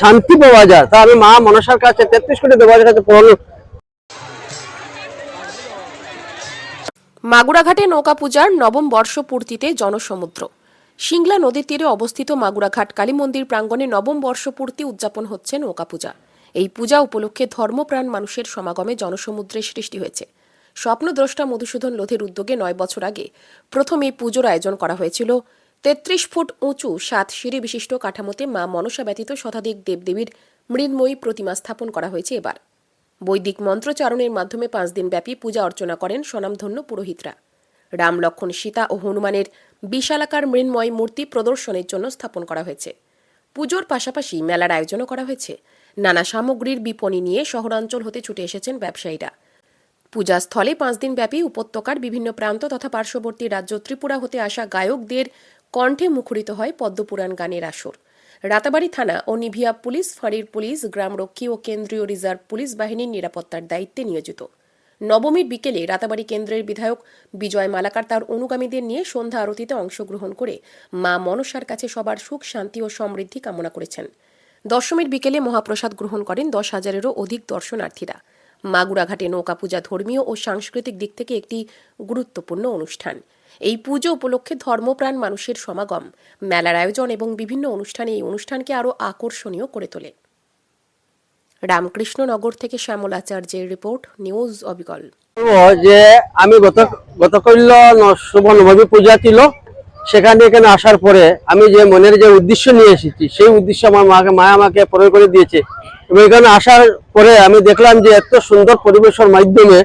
শান্তি পাওয়া যায়। তা আমি মা মনসার কাছে তেত্রিশ কোটি দেওয়ার কাছে পড়ানো মাগুরাঘাটে নৌকা পূজার নবম বর্ষপূর্তিতে জনসমুদ্র। সিংলা নদীর তীরে অবস্থিত মাগুরাঘাট কালী মন্দির প্রাঙ্গণে নবম বর্ষপূর্তি উদযাপন হচ্ছে নৌকা পূজা। এই পূজা উপলক্ষে ধর্মপ্রাণ মানুষের সমাগমে জনসমুদ্রের সৃষ্টি হয়েছে। স্বপ্নদ্রষ্টা মধুসূদন লোধের উদ্যোগে নয় বছর আগে প্রথম এই পুজোর আয়োজন করা হয়েছিল তেত্রিশ ফুট উঁচু সাত সিঁড়ি বিশিষ্ট কাঠামোতে মা মনসা ব্যতীত শতাধিক দেবদেবীর মৃন্ময়ী প্রতিমা স্থাপন করা হয়েছে এবার। বৈদিক মন্ত্রচারণের মাধ্যমে পাঁচ দিন ব্যাপী পূজা অর্চনা করেন স্বনামধন্য পুরোহিতরা। রাম লক্ষণ সীতা ও হনুমানের বিশালাকার মৃন্ময় মূর্তি প্রদর্শনের জন্য স্থাপন করা হয়েছে। পুজোর পাশাপাশি মেলার আয়োজনও করা হয়েছে। নানা সামগ্রীর বিপণী নিয়ে শহরাঞ্চল হতে ছুটে এসেছেন ব্যবসায়ীরা। পূজাস্থলে পাঁচ দিন ব্যাপী উপত্যকার বিভিন্ন প্রান্ত তথা পার্শ্ববর্তী রাজ্য ত্রিপুরা হতে আসা গায়কদের কণ্ঠে মুখরিত হয় পদ্মপুরাণ গানের আসর। রাতাবাড়ি থানা ও নিভিয়া পুলিশ, ফাঁড়ির পুলিশ গ্রামরক্ষী ও কেন্দ্রীয় রিজার্ভ পুলিশ বাহিনীর নিরাপত্তার দায়িত্বে নিয়োজিত। নবমীর বিকেলে রাতাবাড়ি কেন্দ্রের বিধায়ক বিজয় মালাকার তার অনুগামীদের নিয়ে সন্ধ্যা আরতিতে অংশগ্রহণ করে মা মনসার কাছে সবার সুখ, শান্তি ও সমৃদ্ধি কামনা করেছেন। দশমীর বিকেলে মহাপ্রসাদ গ্রহণ করেন দশ হাজারেরও অধিক দর্শনার্থীরা। মাগুরাঘাটে নৌকা পূজা ধর্মীয় ও সাংস্কৃতিক দিক থেকে একটি গুরুত্বপূর্ণ অনুষ্ঠান। এই পুজো উপলক্ষে ধর্মপ্রাণ মানুষের সমাগম, মেলার আয়োজন এবং বিভিন্ন অনুষ্ঠানে এই অনুষ্ঠানকে আরও আকর্ষণীয় করে তোলে। রামকৃষ্ণনগর থেকে শ্যামল আচার্যের রিপোর্ট, নিউজ অবিকল। যে আমি গত গতকল্য শুভ নবমী পূজা ছিল, সেখানে এখানে আসার পরে আমি যে মনের যে উদ্দেশ্য নিয়ে এসেছি, সেই উদ্দেশ্য আমার মাকে, মা আমাকে প্রয়োগ করে দিয়েছে। এবং এখানে আসার পরে আমি দেখলাম যে এত সুন্দর পরিবেশের মাধ্যমে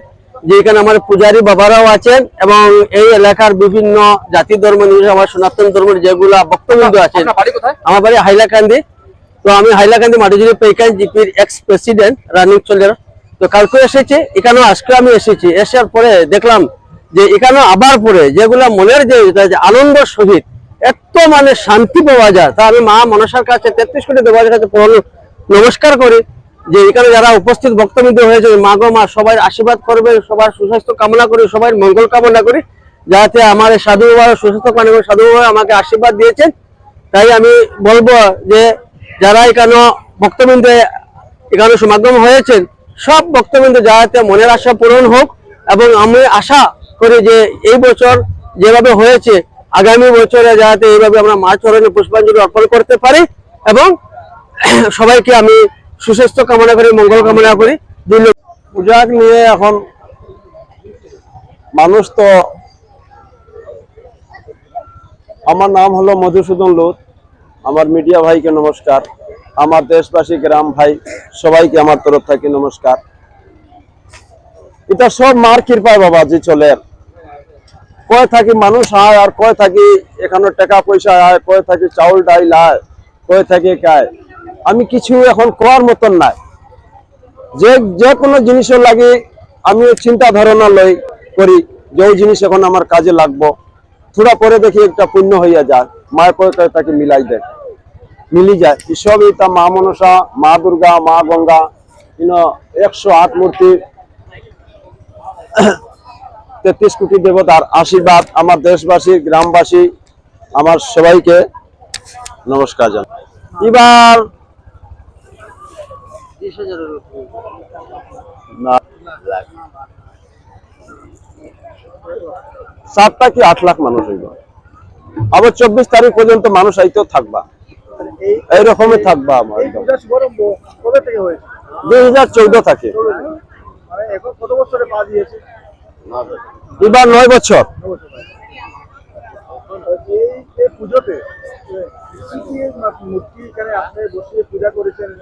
যে এখানে আমার পূজারী বাবারাও আছেন এবং এই এলাকার বিভিন্ন জাতি ধর্ম নিয়ে আমার সনাতন ধর্মের যেগুলা বক্তব্য আছেন আমার বাড়ি হাইলাকান্দি। তো আমি হাইলাকান্দি মাটিজুরি পেইকান জিপির এক্স প্রেসিডেন্ট রানিং চলের তো কালকে এসেছি এখানেও আজকে আমি এসেছি। আসার পরে দেখলাম যে এখানে আবার পরে যেগুলা মনের যে আনন্দ সহিত এত মানে শান্তি পাওয়া যায়। তা আমি মা মনসার কাছে তেত্রিশ কোটি দেওয়ার কাছে পুরনো নমস্কার করি। যে এখানে যারা উপস্থিত বক্তব্য হয়েছে, মা গো, মা, সবাই আশীর্বাদ করবে, সবার সুস্বাস্থ্য কামনা করি, সবার মঙ্গল কামনা করি, যাতে আমার সাধু বাবা সুস্বাস্থ্য কামনা করি সাধু বাবা আমাকে আশীর্বাদ দিয়েছেন। তাই আমি বলব যে যারা এখানে বক্তব্যে এখানে সমাগম হয়েছেন, সব বক্তব্য যাতে মনের আশা পূরণ হোক এবং আমি আশা করি যে এই বছর যেভাবে হয়েছে, আগামী বছরে যাতে এইভাবে আমরা মা চরণে পুষ্পাঞ্জলি অর্পণ করতে পারি এবং সবাইকে আমি সুস্বাস্থ্য কামনা করি, মঙ্গল কামনা করি। দুই লোক পূজা নিয়ে এখন মানুষ তো আমার নাম হলো মধুসূদন লোধ। আমার মিডিয়া ভাইকে নমস্কার। আমার দেশবাসী, গ্রাম ভাই, সবাইকে আমার তরফ থেকে নমস্কার। এটা সব মার কৃপায় বাবা যে চলে। কয় থাকি মানুষ আয় আর কয় থাকি এখানে টাকা পয়সা আয়, কয় থাকি চাউল ডাইল আয়, কয় থাকি খায় আমি কিছু এখন করার মতন নাই। যে যে কোনো জিনিসের লাগে আমি চিন্তা ধারণা লই করি যে ওই জিনিস এখন আমার কাজে লাগবো। থোড়া পরে দেখি একটা পুণ্য হইয়া যায়, মায়ের পরে তাকে মিলাই দেয়। মিলি যায়। সব এটা মা মনসা, মা দুর্গা, মা গঙ্গা একশো আট মূর্তি। তেত্রিশ কোটি দেবতার আশীর্বাদ আমার দেশবাসী, গ্রামবাসী, আমার সবাইকে। নমস্কার জানাই এবার না, সাতটা কি আট লাখ মানুষ হইব? আবার চব্বিশ তারিখ পর্যন্ত মানুষ আইতেও থাকবা। এইরকমই থাকবা আমার দুই হাজার চৌদ্দ থাকে। মানে এবার নয় বছর। পুজোতে মূর্তি এখানে আপনি বসিয়ে পূজা করেছেন।